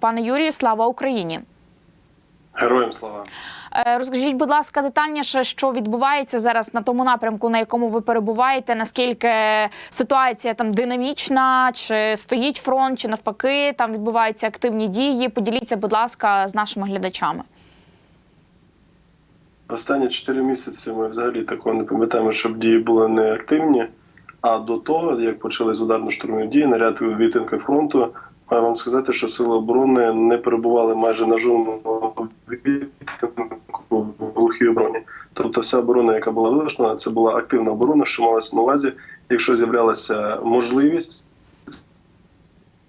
Пане Юрію, слава Україні. Героям слава. Е, Розкажіть, будь ласка, детальніше, що відбувається зараз на тому напрямку, на якому ви перебуваєте. Наскільки ситуація там динамічна, чи стоїть фронт, чи навпаки там відбуваються активні дії? Поділіться, будь ласка, з нашими глядачами. Останні 4 місяці ми взагалі такого не пам'ятаємо, щоб дії були не активні. А до того, як почались ударно-штурмові дії, наряд відтинка фронту, маю вам сказати, що сили оборони не перебували майже на жодному відтинку в глухій обороні. Тобто вся оборона, яка була вилучена, це була активна оборона, що малася на увазі, якщо з'являлася можливість,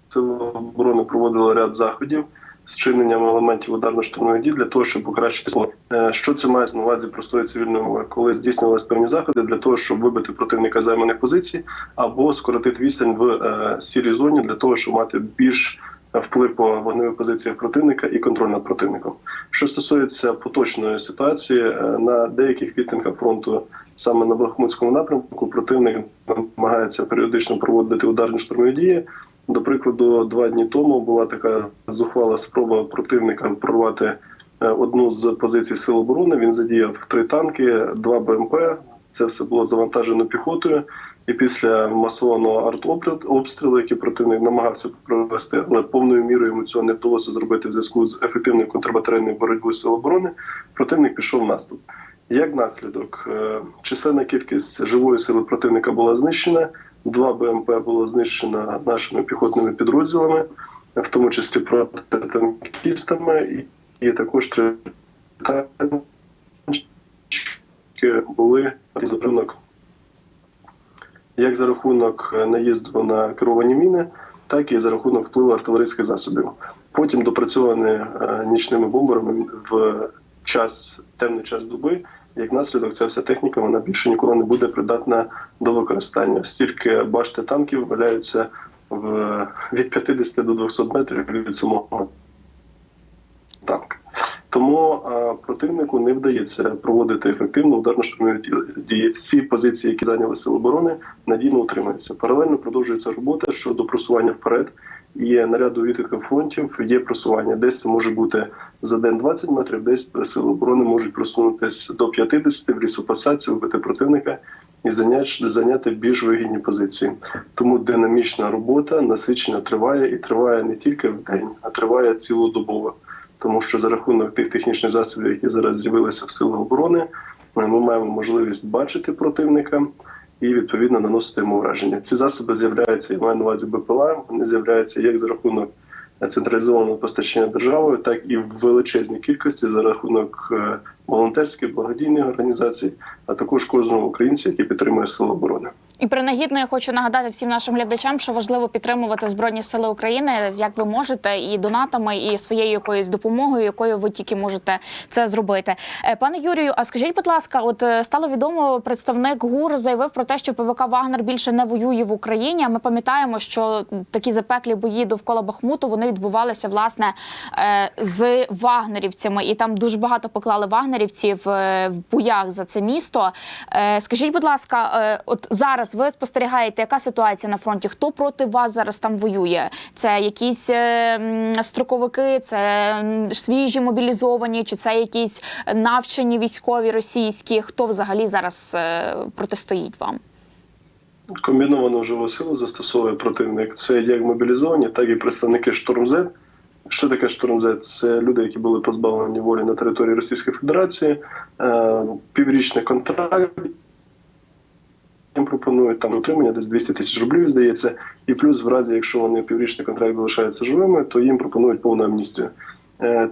сили оборони проводили ряд заходів з чиненням елементів ударно-штурмових дій для того, щоб покращити скло. Е, Що це має на увазі простої цивільної мови, коли здійснювалися певні заходи для того, щоб вибити противника займаних позицій або скоротити відстань в е, сірій зоні для того, щоб мати більш вплив по вогневих позиціях противника і контроль над противником. Що стосується поточної ситуації, е, на деяких відтинках фронту, саме на Бахмутському напрямку, противник намагається періодично проводити ударні штурмові дії. До прикладу, два дні тому була така зухвала спроба противника прорвати е, одну з позицій сил оборони. Він задіяв три танки, два БМП. Це все було завантажено піхотою. І після масованого артобстрілу, який противник намагався провести, але повною мірою йому цього не вдалося зробити в зв'язку з ефективною контрбатарейною боротьбою сил оборони. Противник пішов в наступ. Як наслідок, е, численна кількість живої сили противника була знищена. Два БМП було знищено нашими піхотними підрозділами, в тому числі протитанкістами, і, також три танчики були за рахунок як за рахунок наїзду на керовані міни, так і за рахунок впливу артилерійських засобів. Потім допрацьовані е, нічними бомберами в час темний час доби. Як наслідок, ця вся техніка вона більше ніколи не буде придатна до використання. Стільки башти танків валяються в від 50 до 200 метрів від самого танка. Тому а, противнику не вдається проводити ефективно ударно штурмові дії. Всі позиції, які зайняли сили оборони, надійно утримуються. Паралельно продовжується робота щодо просування вперед. Є наряду відтинків фронтів, є просування. Десь це може бути за день 20 метрів, десь сили оборони можуть просунутися до 50 в лісопосадці, вбити противника і зайняти, зайняти більш вигідні позиції. Тому динамічна робота насичена триває і триває не тільки в день, а триває цілодобово. Тому що за рахунок тих технічних засобів, які зараз з'явилися в силах оборони, ми маємо можливість бачити противника і відповідно наносити йому враження. Ці засоби з'являються, я маю на увазі БПЛА, вони з'являються як за рахунок централізованого постачання державою, так і в величезній кількості за рахунок е, волонтерських благодійних організацій, а також кожного українця, який підтримує силу оборони. І принагідно я хочу нагадати всім нашим глядачам, що важливо підтримувати збройні сили України, як ви можете, і донатами, і своєю якоюсь допомогою, якою ви тільки можете це зробити. Е, Пане Юрію, а скажіть, будь ласка, от е, стало відомо, представник ГУР заявив про те, що ПВК Вагнер більше не воює в Україні. А ми пам'ятаємо, що такі запеклі бої довкола Бахмуту вони відбувалися власне е, з вагнерівцями, і там дуже багато поклали вагнерівців в боях за це місто. Скажіть, будь ласка, от зараз ви спостерігаєте, яка ситуація на фронті? Хто проти вас зараз там воює? Це якісь е, строковики, це свіжі мобілізовані, чи це якісь навчені військові російські? Хто взагалі зараз е, протистоїть вам? Комбіновану живу силу застосовує противник. Це як мобілізовані, так і представники штурмзет. Що таке штурмзет? Це люди, які були позбавлені волі на території Російської Федерації, е, піврічний контракт. Їм пропонують там утримання десь 200 тисяч рублів, здається, і плюс, в разі, якщо вони піврічний контракт залишаються живими, то їм пропонують повну амністію. Е,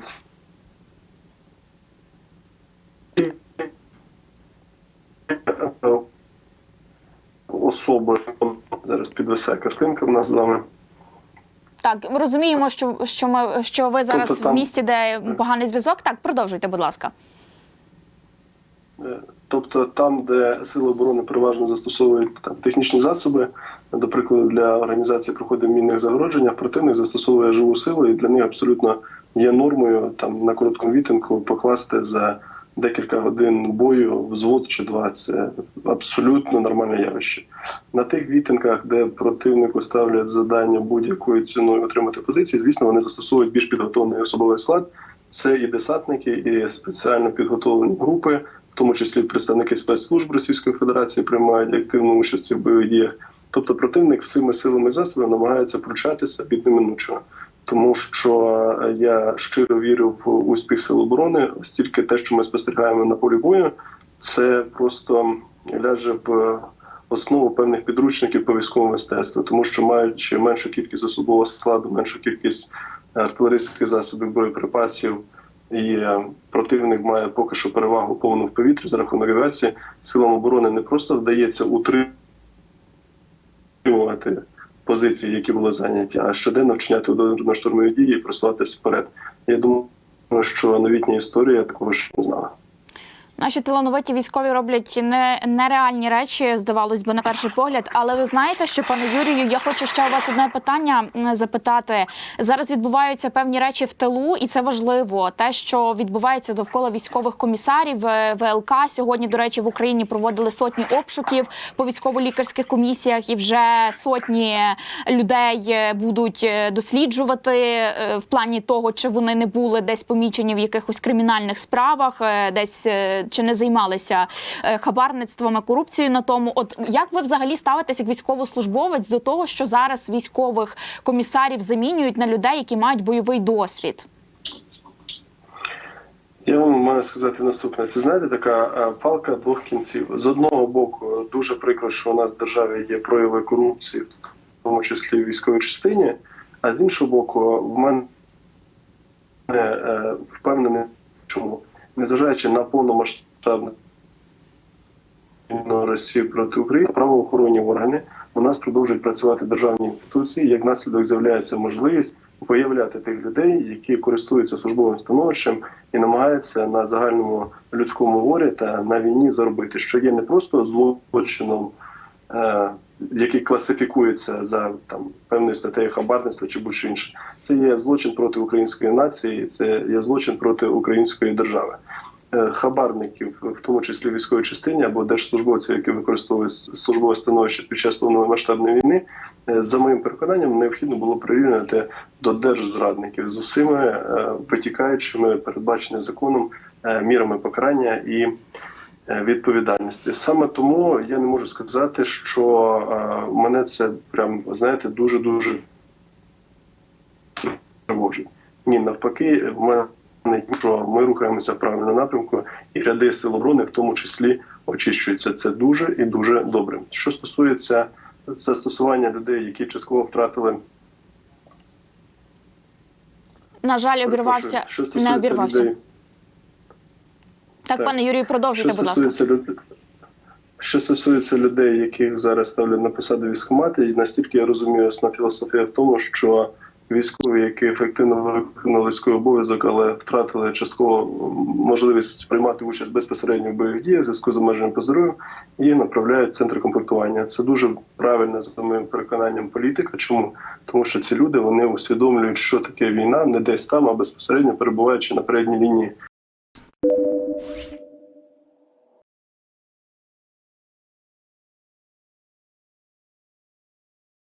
Особи зараз підвесе картинка в нас з вами. Так, ми розуміємо, що, що ми що ви зараз Тобто там- в місті, де поганий зв'язок. Так, продовжуйте, будь ласка. Тобто там, де сили оборони переважно застосовують там технічні засоби, до прикладу, для організації проходу мінних загородження, противник застосовує живу силу, і для них абсолютно є нормою там на короткому відтинку покласти за декілька годин бою, взвод чи два це абсолютно нормальне явище. На тих вітинках, де противнику ставлять завдання будь-якою ціною отримати позиції, звісно, вони застосовують більш підготовлений особовий склад. Це і десантники, і спеціально підготовлені групи, тому числі представники спецслужб Російської Федерації приймають активну участь в бойових діях. Тобто противник всіми силами і засобами намагається пручатися від неминучого. Тому що е, я щиро вірю в успіх сил оборони, стільки те, що ми спостерігаємо на полі бою, це просто ляже в основу певних підручників по військовому мистецтву, тому що маючи меншу кількість особового складу, меншу кількість артилерійських засобів боєприпасів, і е, противник має поки що перевагу повну в повітрі за рахунок авіації, силам оборони не просто вдається утримувати позиції, які були зайняті, а щоденно вчиняти ударно-штурмові дії і просуватися вперед. Я думаю, що новітня історія такого ж не знала. Наші талановиті військові роблять не, нереальні речі, здавалось би, на перший погляд. Але ви знаєте, що пане Юрію, я хочу ще у вас одне питання запитати. Зараз відбуваються певні речі в тилу, і це важливо. Те, що відбувається довкола військових комісарів е, ВЛК. Сьогодні, до речі, в Україні проводили сотні обшуків по військово-лікарських комісіях, і вже сотні людей е, будуть е, досліджувати в плані того, чи вони не були десь помічені в якихось кримінальних справах, десь чи не займалися е, хабарництвами, корупцією на тому. От як ви взагалі ставитесь як військовослужбовець до того, що зараз військових комісарів замінюють на людей, які мають бойовий досвід? Я вам маю сказати наступне. Це знаєте, така е, палка двох кінців. З одного боку, дуже прикро, що у нас в державі є прояви корупції, в тому числі в військовій частині. А з іншого боку, в мене е, впевнений, чому незважаючи на повномасштабну Росії проти України, правоохоронні органи у нас продовжують працювати державні інституції. Як наслідок з'являється можливість виявляти тих людей, які користуються службовим становищем і намагаються на загальному людському горі та на війні заробити, що є не просто злочином. Який класифікується за там певною статтею хабарництва чи будь-що інше, це є злочин проти української нації, це є злочин проти української держави. Е, Хабарників, в тому числі в військовій частині або держслужбовців, які використовують службове становище під час повномасштабної війни, е, за моїм переконанням, необхідно було прирівняти до держзрадників з усіма е, витікаючими передбаченими законом мірами покарання і відповідальності. Саме тому я не можу сказати, що е, мене це прям знаєте дуже дуже тривожить. Ні, навпаки, в мене що ми рухаємося в правильному напрямку, і ряди сил оборони в тому числі очищуються. Це дуже і дуже добре. Що стосується застосування людей, які частково втратили На жаль, обірвався, не обірвався. людей, Так, Так. пане Юрію, продовжуйте, будь ласка. що стосується людей, яких зараз ставлять на посади військкомати, і настільки я розумію, основна філософія в тому, що військові, які ефективно виконали свій обов'язок, але втратили частково можливість приймати участь безпосередньо в бойових діях в зв'язку з обмеженням по здоров'ю, їх направляють в центр комплектування. Це дуже правильна за моїм переконанням політика. Чому? Тому що ці люди вони усвідомлюють, що таке війна, не десь там, а безпосередньо перебуваючи на передній лінії.